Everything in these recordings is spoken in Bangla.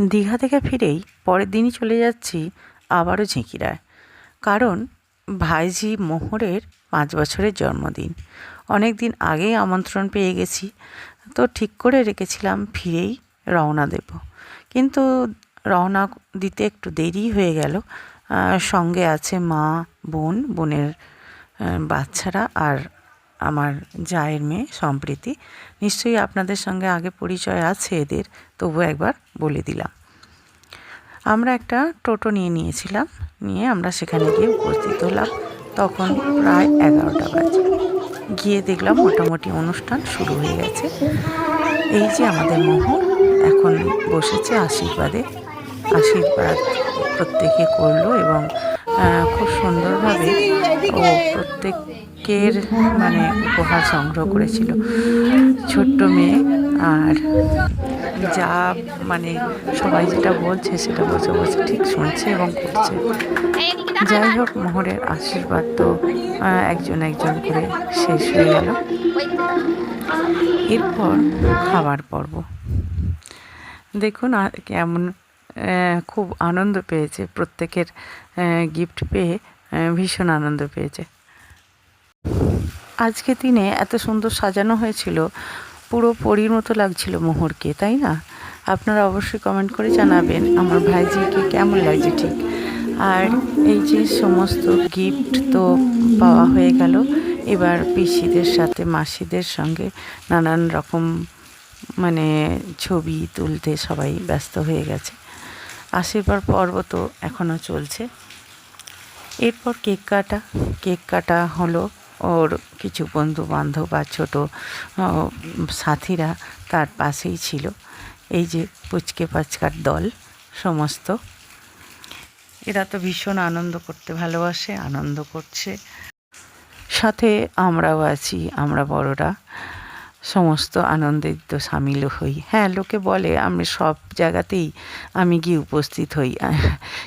দীঘা থেকে ফিরেই পরের দিনই চলে যাচ্ছি আবারও ঝিঁকিরায় কারণ ভাইঝি মোহরের পাঁচ বছরের জন্মদিন। অনেক দিন আগেই আমন্ত্রণ পেয়ে গেছি। তো ঠিক করে রেখেছিলাম ফিরেই রওনা দেব। কিন্তু রওনা দিতে একটু দেরি হয়ে গেল। সঙ্গে আছে মা, বোন, বোনের বাচ্চারা আর আমার জায়ের মেয়ে সম্প্রীতি। নিশ্চয়ই আপনাদের সঙ্গে আগে পরিচয় আছে এদের তবু একবার বলে দিলাম। আমরা একটা টোটো নিয়ে নিয়েছিলাম, নিয়ে আমরা সেখানে গিয়ে উপস্থিত হলাম। তখন প্রায় এগারোটা বাজে। গিয়ে দেখলাম মোটামুটি অনুষ্ঠান শুরু হয়ে গেছে। এই যে আমাদের মোহন এখন বসেছে আশীর্বাদে। আশীর্বাদ প্রত্যেকে করল এবং খুব সুন্দরভাবে ও প্রত্যেকের মানে উপহার সংগ্রহ করেছিল। ছোট্ট মেয়ে, আর যা মানে সবাই যেটা বলছে, সেটা বসে বসে ঠিক শুনছে এবং করছে। যাই হোক, মোহরের আশীর্বাদ তো একজন একজন করে শেষ হয়ে গেল। এরপর খাবার পর্ব। দেখুন কেমন খুব আনন্দ পেয়েছে। প্রত্যেকের গিফট পেয়ে ভীষণ আনন্দ পেয়েছে। আজকে দিনে এত সুন্দর সাজানো হয়েছিল, পুরো পরীর মতো লাগছিল মোহরকে, তাই না? আপনারা অবশ্যই কমেন্ট করে জানাবেন আমার ভাইজিকে কেমন লাগছে ঠিক। আর এই যে সমস্ত গিফট তো পাওয়া হয়ে গেল, এবার পিসিদের সাথে মাসিদের সঙ্গে নানান রকম মানে ছবি তুলতে সবাই ব্যস্ত হয়ে গেছে। আশীর্বাদ পর্ব তো এখনও চলছে। এরপর কেক কাটা কেক কাটা হলো। ওর কিছু বন্ধু বান্ধব বা ছোটো সাথীরা তার পাশেই ছিল। এই যে পুচকে পাচকার দল, সমস্ত। এরা তো ভীষণ আনন্দ করতে ভালোবাসে, আনন্দ করছে। সাথে আমরাও আছি, আমরা বড়রা। সমস্ত আনন্দিত সামিল হই। হ্যাঁ লোকে বলে, আমি সব জায়গাতেই আমি গিয়ে উপস্থিত হই।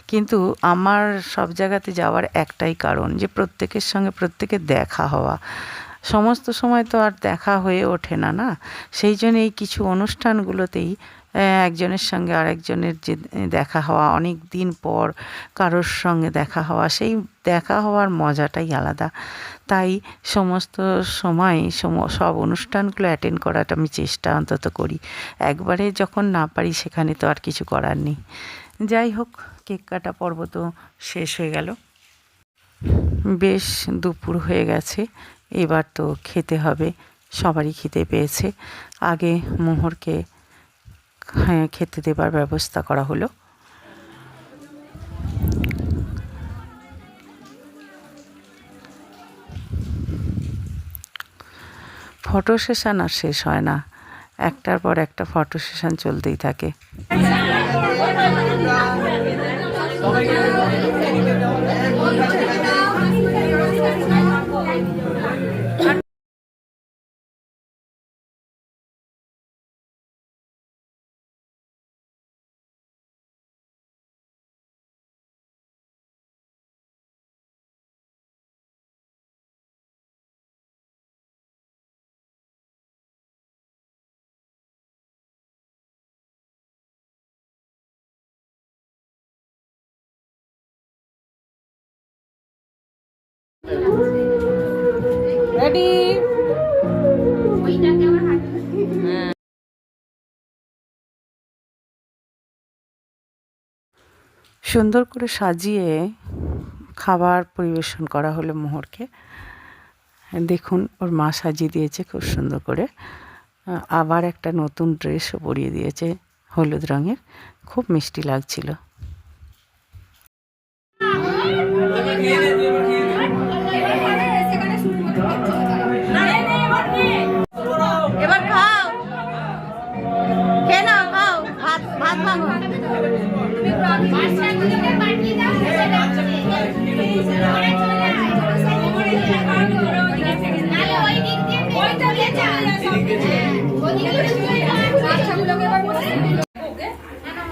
কিন্তু আমার সব জায়গাতে যাওয়ার একটাই কারণ যে, প্রত্যেকের সঙ্গে প্রত্যেকের দেখা হওয়া। সমস্ত সময় তো আর দেখা হয়ে ওঠে না না? সেই জন্য এই কিছু অনুষ্ঠানগুলোতেই একজনের সঙ্গে আরেকজনের যে দেখা হওয়া, অনেক দিন পর কারোর সঙ্গে দেখা হওয়া, সেই দেখা হওয়ার মজাটাই আলাদা। তাই সমস্ত সময়, সম- সব অনুষ্ঠানগুলো অ্যাটেন্ড করাটা আমি চেষ্টা অন্তত করি। একবারে যখন না পারি সেখানে তো আর কিছু করার নেই। যাই হোক, কেক কাটা পর্ব তো শেষ হয়ে গেল। বেশ দুপুর হয়ে গেছে। এবার তো খেতে হবে। সবারই খেতে পেয়েছে। আগে মোহরকে হ্যাঁ খেতে দেবার ব্যবস্থা করা হলো। ফটো সেশন আর শেষ হয় না। একটার পর একটা ফটো সেশন চলতেই থাকে। রেডি সুন্দর করে সাজিয়ে খাবার পরিবেশন করা হলো মোহরকে। দেখুন ওর মা সাজিয়ে দিয়েছে খুব সুন্দর করে। আবার একটা নতুন ড্রেসও পরিয়ে দিয়েছে হলুদ রঙের। খুব মিষ্টি লাগছিল।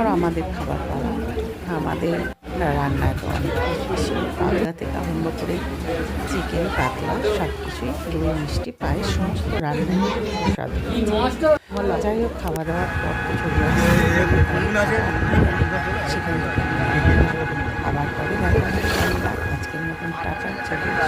তারপর আমাদের খাবার পাওয়া আমাদের রান্নায় তো অনেক পাতলা থেকে আরম্ভ করে চিকেন কাতলা সব কিছুই দই মিষ্টি, পায়েস, সমস্ত রান্নায় স্বাদ যাই হোক, খাওয়া দাওয়ার পর চলে সেখানে পরে আজকের মতন টাটা চলে